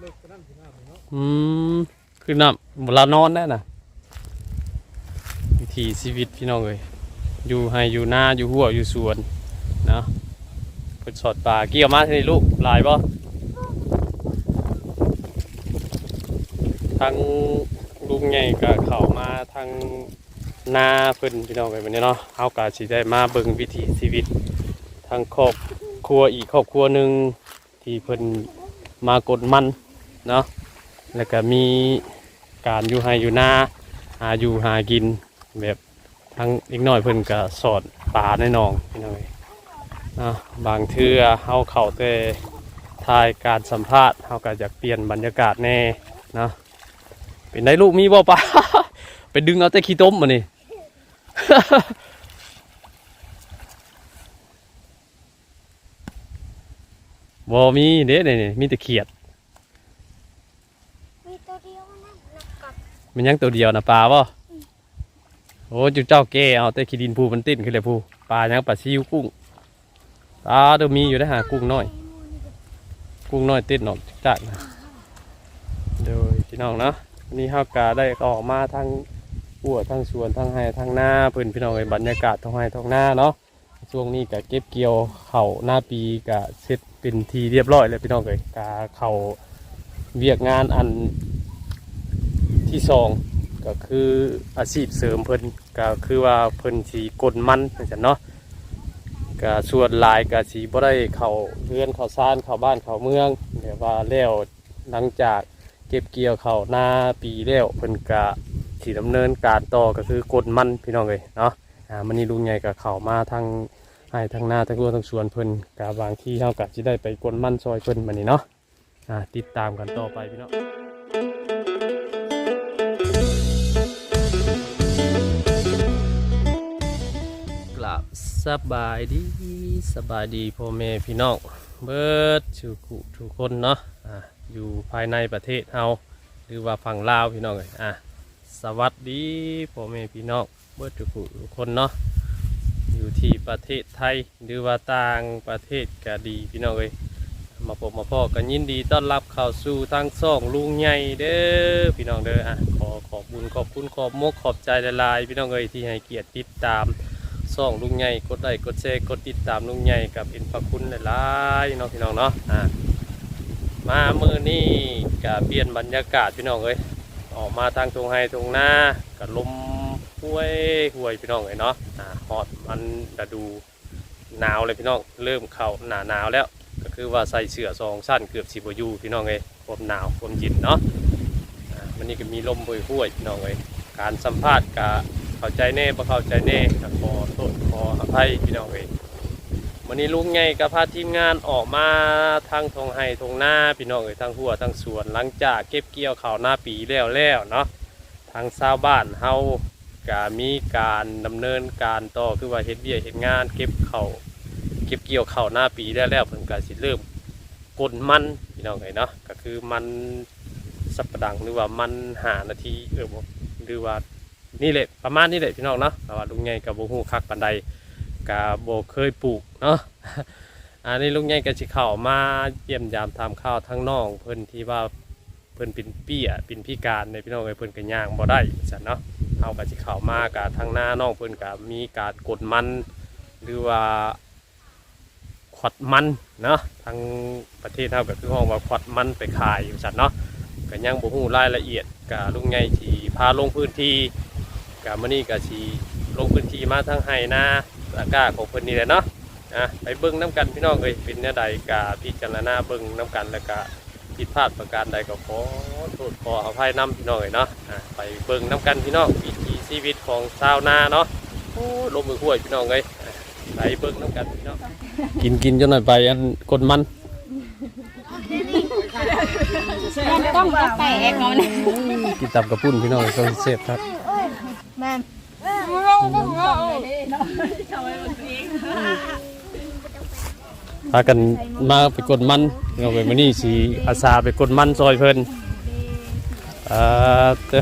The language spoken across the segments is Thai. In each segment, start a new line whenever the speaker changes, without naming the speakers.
เลิกก็นั่นสิหน้าเนาะ
อืมคือน้ำเวลานอนได้น่ะวิถีชีวิตพี่น้องเอ้ยอยู่ให้อยู่หน้าอยู่หัวอยู่สวนนะเพิ่นสอดปลาเกี่ยวมาที่นี้ลูกหลายบ่ทางลุงใหญ่ก็เข้ามาทางหน้าเพิ่นพี่น้องเอ้ยวันนี้เนาะเฮาก็สิได้มาเบิ่งวิถีชีวิต ทางครอบครัวอีกครอบครัวหนึ่งที่เพิ่นมากดมัน เนาะแล้วก็มีการอยู่ให้อยู่หน้าหาอยู่หากินแบบทั้งอีกหน่อยเพิ่นก็สอดปลาในหนองพี่น้องเอ้ยเนาะบางเทื่อเฮาเข้าแต่ทายการสัมภาษณ์เฮาก็อยากเปลี่ยนบรรยากาศแน่เนาะเป็นได้ลูกมีบ่ปลาไปดึงเอาแต่ขี้ต้มมานี่บ่มีเด้นี่ยมีแต่เขียด
มีตัวเดียวนะนักกัด
มันยังตัวเดียวนะปลาบ่โอ้จุเจ้าแก่เอาแต่ขี้ดินภูมันติ้นขึ้นเลยภูปลายังปลาซิวกุ้งปลาเดี๋ยวมีอยู่ได้หากุ้งน้อย กุ้งน้อยติดหนอกจากนะโดยพี่น้องเนาะวันนี่เฮากาได้ออกมาทางหัวทางสวนทางไห้ทางหน้าเพิ่นพี่น้องเอ้ยบรรยากาศทางไห้ทางหน้าเนาะช่วงนี้ก็เก็บเกี่ยวเข่าหน้าปีก็เสร็จเป็นทีเรียบร้อยแล้วพี่น้องเอ้ยกาเข่าเวียกงานอัน ที่สองก็คืออาชีพเสริมเพิ่นก็คือว่าเพิ่นสีกลมันจังซั่นเนาะก็ส่วนลายก็สีบ่ได้เขาเรือนเขาซ่านเขาบ้านเขาเมืองเดี๋ยวว่าแล้วหลังจากเก็บเกี่ยวเขาหน้าปีแล้วเพิ่นก็สิดำเนินการต่อก็คือกดมันพี่น้องเอ้ยเนาะอ่ามันนี่ลุงใหญ่ก็เขามาทางให้ทางหน้าทางรั้วทางสวนเพิ่นก็บางที่เฮาก็สิได้ไปกดมันซอยเพิ่นบัดนี้เนาะอ่าติดตามกันต่อไปพี่น้อง สบายดีสบายดีพ่อแม่พี่น้องเบิดชูกุทุกคนเนาะอะอยู่ภายในประเทศเฮาหรือว่าฝั่งลาวพี่น้องเลยอะสวัสดีพ่อแม่พี่น้องเบิดชูกุทุกคนเนาะอยู่ที่ประเทศไทยหรือว่าต่างประเทศก็ดีพี่น้องเลยมาพบมาพ่อกันยินดีต้อนรับเข้าสู่ทางซ่องลุงใหญ่เด้อพี่น้องเด้ออะขอขอบบุญขอบคุณขอบมกขอบใจหลายพี่น้องเอ้ยที่ให้เกียรติติดตาม ส่องลุงใหญ่กดไลค์กดแชร์กดติดตามลุงใหญ่กับอินพระคุณหลายๆเนาะพี่น้องเนาะอ่ามามือนี้กะเปลี่ยนบรรยากาศพี่น้องเอ้ยออกมาทางตรงไฮตรงหน้ากับลมห้วยห้วยพี่น้องเอ้ยเนาะอ่าฮอดมันฤดูหนาวเลยพี่น้องเริ่มเข้าหนาหนาวแล้ว ก็คือว่าใส่เสื้อสองสั้นเกือบสิบอยูพี่น้องเอ้ยความหนาวความเย็นเนาะอ่ามันนี่ก็มีลมห้วยห้วยพี่น้องเอ้ยการสัมภาษณ์กะ เข้าใจแน่บ่เข้าใจแน่ก็ขอโทษขออภัยพี่น้องเองวันนี้ลุงไงกับพาทีมงานออกมาทางทงไห้ทงหน้าพี่น้องเอ้ยทางหัวทางสวนหลังจากเก็บเกี่ยวข้าวหน้าปีแล้วแล้วเนาะทางชาวบ้านเฮาก็มีการดำเนินการต่อคือว่าเฮ็ดเวียเฮ็ดงาน เก็บข้าวเก็บเกี่ยวข้าวหน้าปีแล้วแล้วเพิ่นก็สิเริ่มกดมันพี่น้องเอ้ยเนาะก็คือมันสับปะดังหรือว่ามันหานาทีเออบ่หรือว่า นี่แหละประมาณนี้แหละพี่น้องเนาะแต่ว่าลุงใหญ่กับโบฮูคักปันใดกับโบเคยปลูกเนาะอันนี้ลุงใหญ่ก็สิเข้ามาเยี่ยมยามทำข้าวทั้งน้อง เพิ่นที่ว่าเพิ่นเป็นเปี้ยเป็นพิการในพี่น้องเอ้ยเพิ่นก็ย่างบ่ได้จันเนาะเอาก็สิเข้ามากับทางหน้าน้องเพิ่นก็มีการกดมันหรือว่าขวัดมันเนาะทางประเทศเฮาก็คือห้องว่าขวัดมันไปขายอยู่จันเนาะก็ยังบ่ฮู้รายละเอียดกับลุงใหญ่ที่พาลงพื้นที่ กับมื้อนี้ก็สิลงพื้นที่มาทางไห้นาอากาศของเพิ่นนี่แหละเนาะอะไปเบิ่งน้กันพี่น้องเอ้ยเป็นแนวใดก็พิจารณาเบิ่งน้กันแล้วก็ผิดพลาดประการใดก็ขอโทษขออภัยนํพี่น้องเอ้ยเนาะอะไปเบิ่งน้กันพี่น้องวิถีชีวิตของชาวนาเนาะโอ้ลมมือห้วยพี่น้องเอ้ยอะไปเบิ่งน้กันพี่น้องกินกินจนหน่อยไปอันกดมัน
มันต้องจะแตกเนาะเนี่ย
กินตับกระปุ้นพี่น้องเขาเสพครับ
แม่น
พากันมาไปกดมันเอาไปมานี่สีอาสาไปกดมันซอยเพิ่นอ่าเต้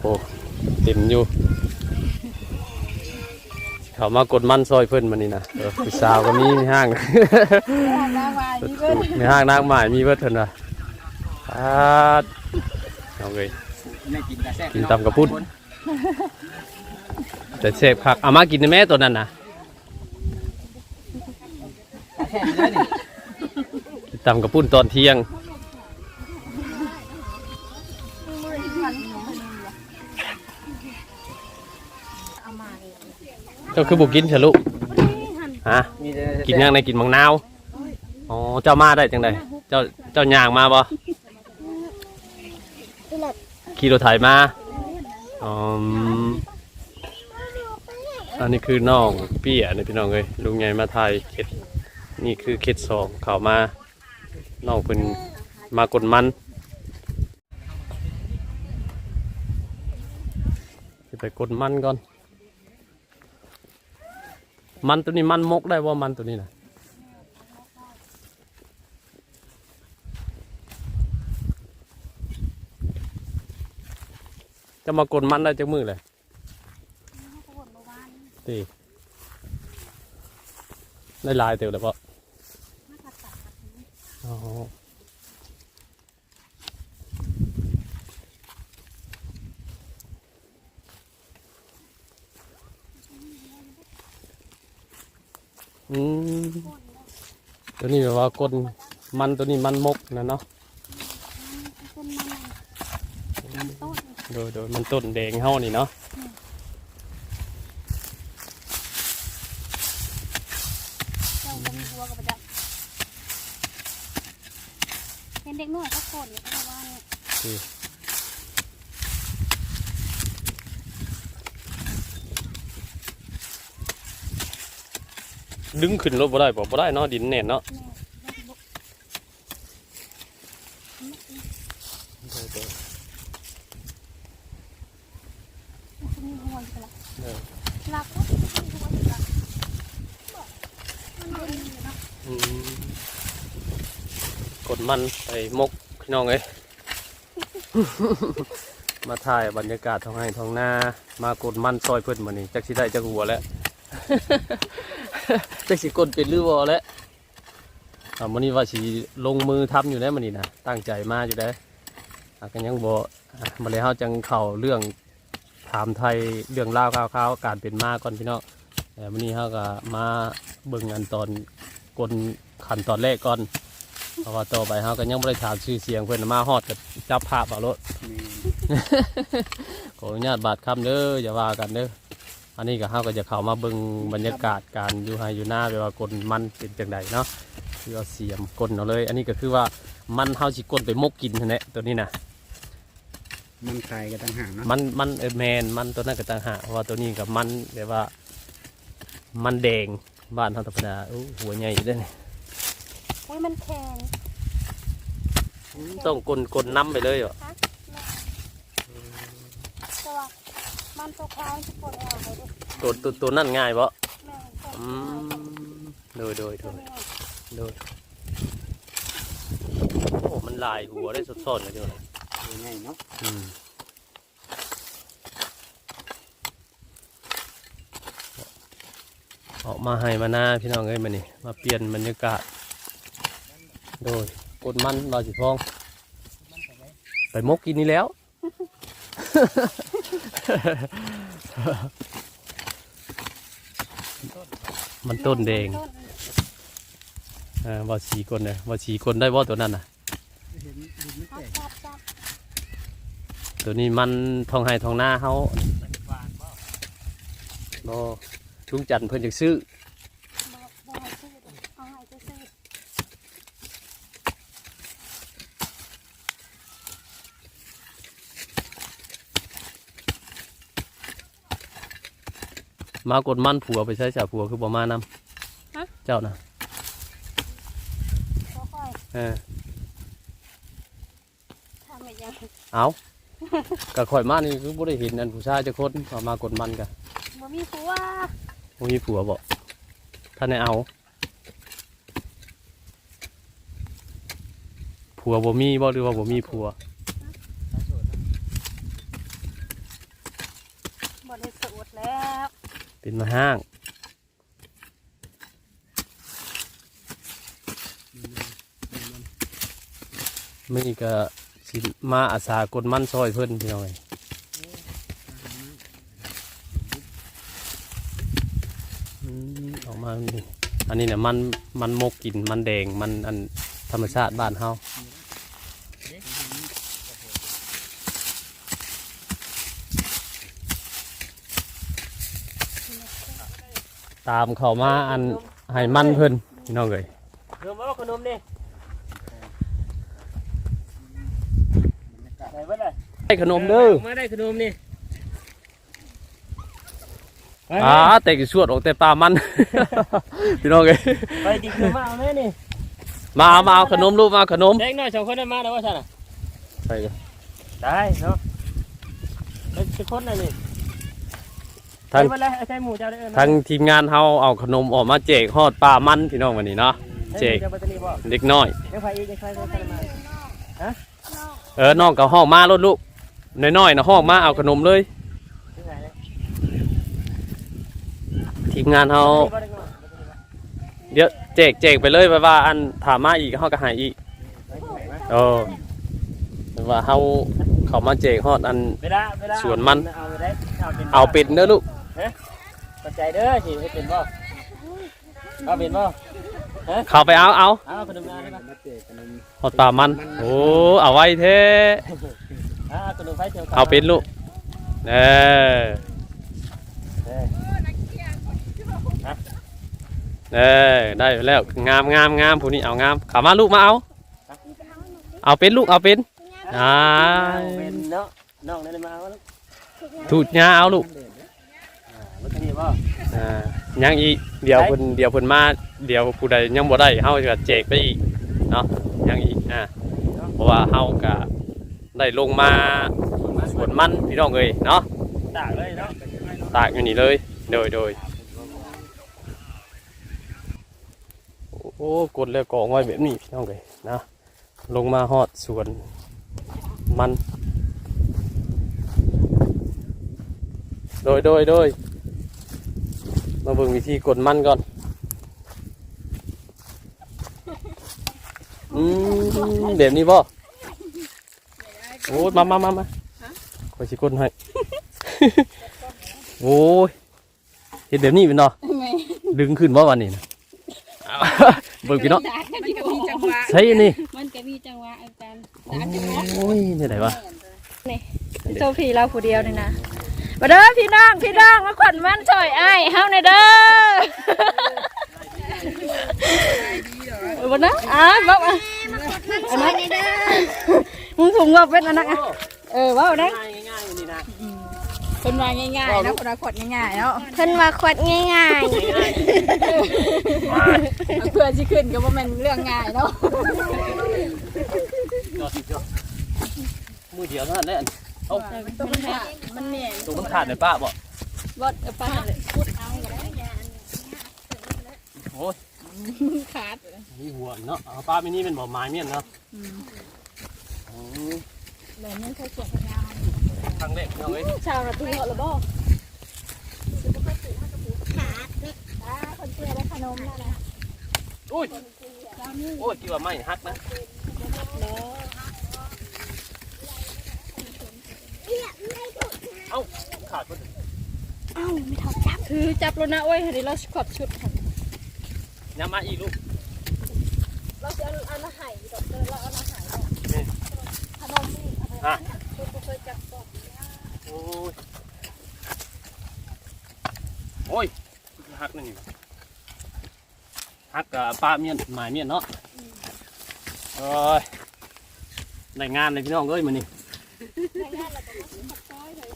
โอ้เต็มอยู่ เขามากดมันซอยเพิ่นมานี่นะเออผู้สาวก็มีมีห้าง
นางวายนี่เพิ่น
มีห้างนางหมายมีเบิดเพิ่นว่ะปาเอาเลย
กินกระแซ่บ
กินตำกระปุ้นแต่เสพคักเอามากินในแม่ตัวนั้นนะ
แซ่บเลยนี่
กินตำกระปุ้นตอนเที่ยง
เอามาเลย
เจ้าคือบุกินเฉลุฮะ
มีแต่
กินยังในกินมังนาว อ๋อ เจ้ามาได้จังไดเจ้า เจ้าย่างมาบ่ขี่รถไถมาอ๋ออันนี้คือน้องเปี้ยนี่พี่น้องเอ้ยลุงใหญ่มาไทยเข็ด นี่คือเข็ดสองเขามาน้องเป็นมากดมันสิไปกดมันก่อน มันตัวนี้มันมกได้ว่ามันตัวนี้นะจะมากดมันได้จากมือเลยตีได้ลายเตียวเลยเพาะ อ๋ออืมตัวนี้แบบว่ากดมันตัวนี้มันมกนะเนาะโดยโดยมันต้นแดงเฮานี่เนาะ
เจ้าบัวกับประจักเห็ นเด็กน้อยเขาโกรธอยู่เพราะว่าเนี่ย
ดึงขึ้นรถบ่ได้บ่บ่ได้เนาะดินแน่นเนาะ
แม่ได้บุมันมีหัวอยู่ละ
เออ
หลับแล้วมีหัวอยู่ละมั นบ่ดีเนาะ
อืมกดมันไปมกพี่น้องเอ้ย มาถ่ายบรรยากาศท้องไร่ท้องนามากดมันซอยเพิ่นมานี่จักสิได้จักหัวแล้ว จักสิกดเป็นหรือบ่แล้วอ่ามื้อนี้ว่าสิลงมือทำอยู่แล้วมื้อนี้นะตั้งใจมาอยู่แล้วอะก็ยังบ่อะมาเลยเฮาจังเข้าเรื่องถามไทยเรื่องราวคร่าวๆการเป็นมาก่อนพี่น้องแต่มื้อนี้เฮาก็มาเบิ่งอันตอนกลขั้นตอนแรกก่อน เพราะว่าต่อไปเฮาก็ยังบ่ได้ถามชื่อเสียงเพิ่นมาฮอดก็จับภาพเอารถ ขออนุญาตบาดคำเด้ออย่าว่ากันเด้ออันนี้ก็เฮาก็จะเข้ามาเบิ่งบรรยากาศการอยู่ไฮอยู่หน้าไปว่ากลมันเป็นจังไดเนาะคือเอาเสียมกลเอาเลย อันนี้ก็คือว่ามันเฮาสิกลไปมกกินนั่นแหละตัวนี้นะ
มันไข่ก็ต่างหากเนาะ
มันมันเออแมนมันตัวนั้นก็ต่างหากเพราะว่าตัวนี้กับมันแบบว่า มันแดงบ้านเฮาธรรมดาอู้หัวใหญ่อยู่เด้อนี่
อุ้ยมันแข็ง
ต้องกลกลน้ำไปเลยเหรอ
แต่ว่ามันตัวคล้ายจะปวดแอวเลยดิ
ตัวตัวตัวนั่นง่ายบ่
แม่ปวด
อืมโดยโดยโด
ตัวยนี้
โดยโอ้มันลายหัวได้สดๆเลยเดียวนะ
ง่ายเนาะ
อืมออกมาให้มาหน้าพี่น้องเอ้ยมานี่มาเปลี่ยนบรรยากาศ โดยกดมันเราสิพองไปมกกินนี่แล้ว มันต้นแดงอ่าว่าสีคนเนี่ยว่าสีคนได้ว่าตัวนั้นน่ะ
ตั
วนี้มันทองไห้ทองหน้าเขาโนลุงจันทร์เพิ่นจะซื้อ
บ่บ่ให้ซื้อเด้อเอาให้ซื้อ
มากดมันผัวไปใช้จ่าผัวคือบ่มานำเจ้านะ
บ่ค่อย
เออ
ทำแบบยัง
เอากะข่อยมานี่คือบ่ได้เห็นอันผู้ชายจะคนเอามากดมันกะ
บ่มีผัว
บ่มีผัวบ่ท่านได้เอาผัวบ่มีบ่หรือว่าบ่มีผัว
บ่ได้สูตรแล้ว็
นมาห้างมีก็สิมาอาสากดมันซอยเพิ่นพี่น้อยออกมาอันนี้เนี่ยมันมันมกกินมันแดงมันอันธรรมชาติบ้านเฮา ตามเขามาอันให้มันเพิ่นพี่น้องเอ้ย
ขนมเอาขนมนี่ไหนวะน่ะ
ให้ขนมเด้อ
มาได้ขนมนี่
อ่าแต่กี่ชวดออกแต่ปลามัน พี่น้องเอ้ย
ไปดิขนมมาเอาแม่นี่
มาเอามาเอาขนมลูกมาเอาขนม
เด็กน้อยสองคนได้มาแล้วว่าฉันน่ะ
ไปกัน
ได้เนาะเป็นสิบคนน่ะนี่
ทั้ง
ไปเลยเอาใช้หมูเจ้าได้เอิ้นมา
ทั้งทีมงานเฮาเอาขนมออกมาแจกฮอดปลามันพี่น้องวันนี้เนาะ
ให้
เจ๊
หมูเจ้าปัตตานีบ่
เด็กน้อย
ยังไฟอีกยังไฟยังไฟมา
เออน้องกับห้องมารถลูกน้อยๆนะห้องมาเอาขนมเลย
ที่ไหนเนี่ย
ทีมงานเฮา
บ่ได้เนาะ
เดี๋ยวแจกแจกไปเลยไปว่าอันถามมาอีกเฮาก็ใหายอีก
ไปที่ไหนวะ
เออไปว่าเฮาเขามาแจกฮอดอัน
เวลาเวลา
สวนมัน
เอาไปได้เอาเป็น
เอาเป็ดเด้อลูก
ปัจจัยเด้อสิให้เป็นบ่เอาเป็นบ่
เข้าไปเอาเอา
เอาขนมมาได้ปะ
มาเจอกัน
ฮอดปลามัน โอ้ เอาไว้เท่
เอาขนมไฟเชียว
เอาเป็นลูกเออ
เออ
เออได้แล้ว งามงามงามผู้นี้เอางามขามาลูกมาเอา เอาเป็นลูกเอาเป็นอ่า
เอาเป็นเนาะน้องได้มาเอาลูก
ถูดยาเอาลูก
อ่าปัตตา นีบ่
อ่ายังอีกเดี๋ยวเพิ่นเดี๋ยวเพิ่นมาเดี๋ยวผู้ใดยังบ่ได้เฮาจะแจกไปอีกเนาะยังอีกอ่าเพราะว่าเฮาก็ได้ลงมาสวนมันพี่น้องเอ้ยเนาะ
ตากเลยเนาะ
ตากอยู่นี่เลยโดยโดยโอ้กดแล้วกองไว้แบบนี้พี่น้องเอ้ยนะลงมาฮอดสวนมัน โดยโดยโดย มาเบิ่งวิธีกดมันก่อน อืมแบบนี้บ่โอ้ยมามามามาคอยสิกดให้ โอ้ยเห็นแบบนี้เป็นเนาะดึงขึ้นว่าวันนี้นะเอาเบิ่งพี่เนาะ
มันก็มีจังหวะ
ใช่อันนี่
มันก็มีจังหวะอาจารย์
โอ้ยนี่ไหนวะ
โซฟีเราผู้เดียวนี่นะ มาเด้อพี่น้องพี่น้องมาขวัญมันช่อยอ้ายเฮาในอยเด้อวันนะอะบอกอะอันนั้นมึงถุงว่าเป็นอันนั้นอะเออว่าได้
ง่ายง่ายๆนี่นะ
เพิ่นว่าง่ายๆเนาะเพิ่นว่าขวดง่ายๆเนาะ
เพิ่นว่าขวดง่าย
เพื่อสิขึ้นก็บ่แม่นเรื่องง่ายเนาะ
ยอดสุดยอดมือเดียวเท่านั้น แหละ
ตัวมันขาดมันเหนื่อย
ตัวมันขาดเลยป้าบอก
บดเอาไปเลยพูดเอาก็ได้
โอ้ย
ขาด
นี่หัวเนาะเอาป้าไปนี่เป็นบ่อไม้เมี่ยนเนาะอืม
แบบนี้เขาสวยาม
ครั้งแรกพี่น้องเอ้ย
ชาวนาทีเหรอบ่
ๆคนเชื่อได้ขนมแล้วนะ
อุ้ยโอ้ยกี่ว่าไม่ฮักนะ เอ้าขาดพอดี
เอ้าไม่เท่าจับ
คือจับแล้วนะโอ้ยเดี๋ยวเราขอบชุดค่ะ
ย้ำมาอีกลูก
เราจะเอาอาหารดอกเดินเราเอาอาหาร
นี่
ขนมนี่
อะ
คุณเคยจับกบ
โอ้ยโอ้ยฮักนั่นนี่ฮักกับป้าเมียนหมายเมียนเนาะโอ้ยได้งานเลยพี่น้องเอ้ยมันนี่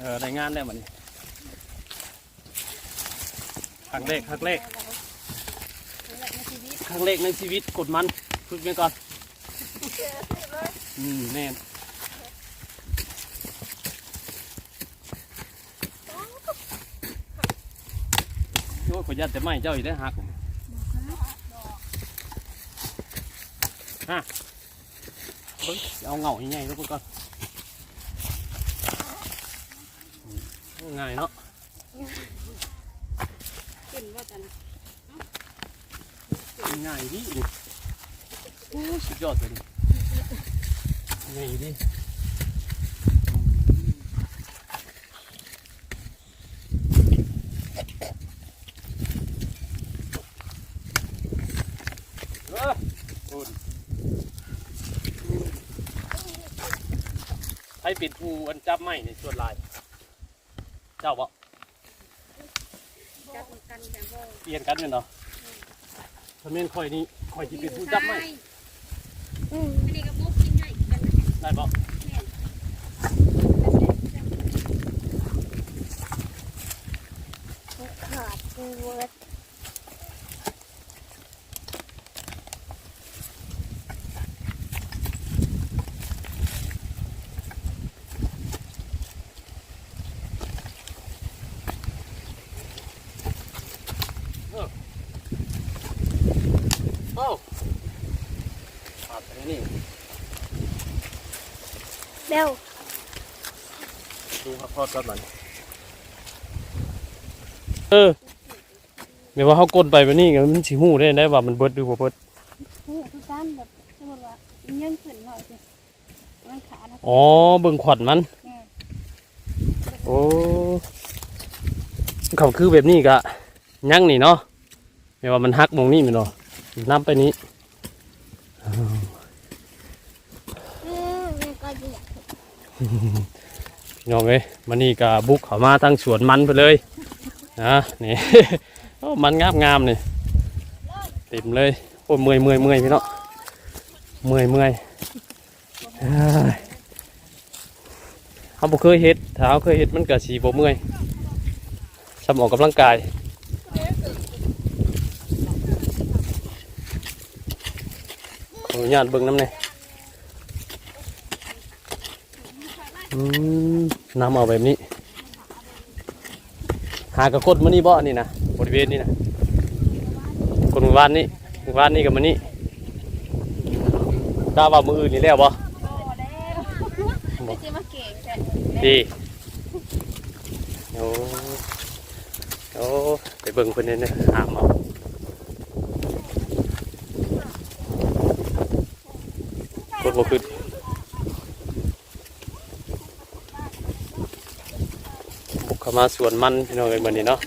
เออได้งานแล้วมันนี่ครั้งแรกครั้งแรกครั้งแรกในชีวิตกดมันฝึกไปก่อน อืมแน่นโอ้ยขอยัดแต่ไม่เจ้าอีกได้อหักฮะเบิ่งเอาเงาใหญ่ๆแล้วก่อนอืม ง่ายเนาะ
ขึ้นว่าจะนะ
ง่ายดีโอ้สุดยอดเลยนี่นี่ดิให้ปิดภูอันจับไม้ในส่วนลาย เจ้าบ่เปลี่ยนกันเป็นเนาะถ้าเม่นคอยนี่คอยที่เป็นผู้จับไม้
อืม
ได้บ่
ขาดกูเวิร์ด
โอ้ขาดไปนี่
เบล
ดูครับพอดก่อนมันเออแม่ว่าเขากดไปแบบนี้ไงมันสิหูได้ได้ว่ามันเบิดหรือบ่เบิด
นี่คือการแบบสมมติว่ายังขึ้นหน่อยสิมันขาดนะ
อ๋อเบิ่งขวัญมัน โอ้เขาคือแบบนี้กะยังนี่เนาะแม่ว่ามันหักหมองนี่แม่นเนาะน้ำไปนี้
อืมมั น้
องเอ้ยมันนี่กะบุกเข้ามาตั้งสวนมันไปเลยนะนี่ มันงามงามๆนี่เต็มเลยโอ้เมื่อยเมื่อยเมื่อยพี่น้องเมื่อยเมื่อยเอ้ยเขาบ่เคยเฮ็ดถ้าเคยเฮ็ดมันก็สีบ่เมื่อยสมออกกำลังกายขออนุญาตเบิ่งน้ำหน่ยอืม น้ำเอาแบบนี้ หากระคดมานี่บ่นี่นะบริเวณนี้นะคนหมู่บ้านนี่หมู่บ้านนี่กับมานี่กล้าว่ามืออื่นนี่แล้วบ่
ไม่ใช่มาเก่งแต่
ดีโอ้โอ้ไปเบิ่งเพิ่นเนี่ยนะหามเอากดบ่ขึ้นบุกเข้า มาสวนมันพี่น้องเอ้ยมื้อนี้เนาะ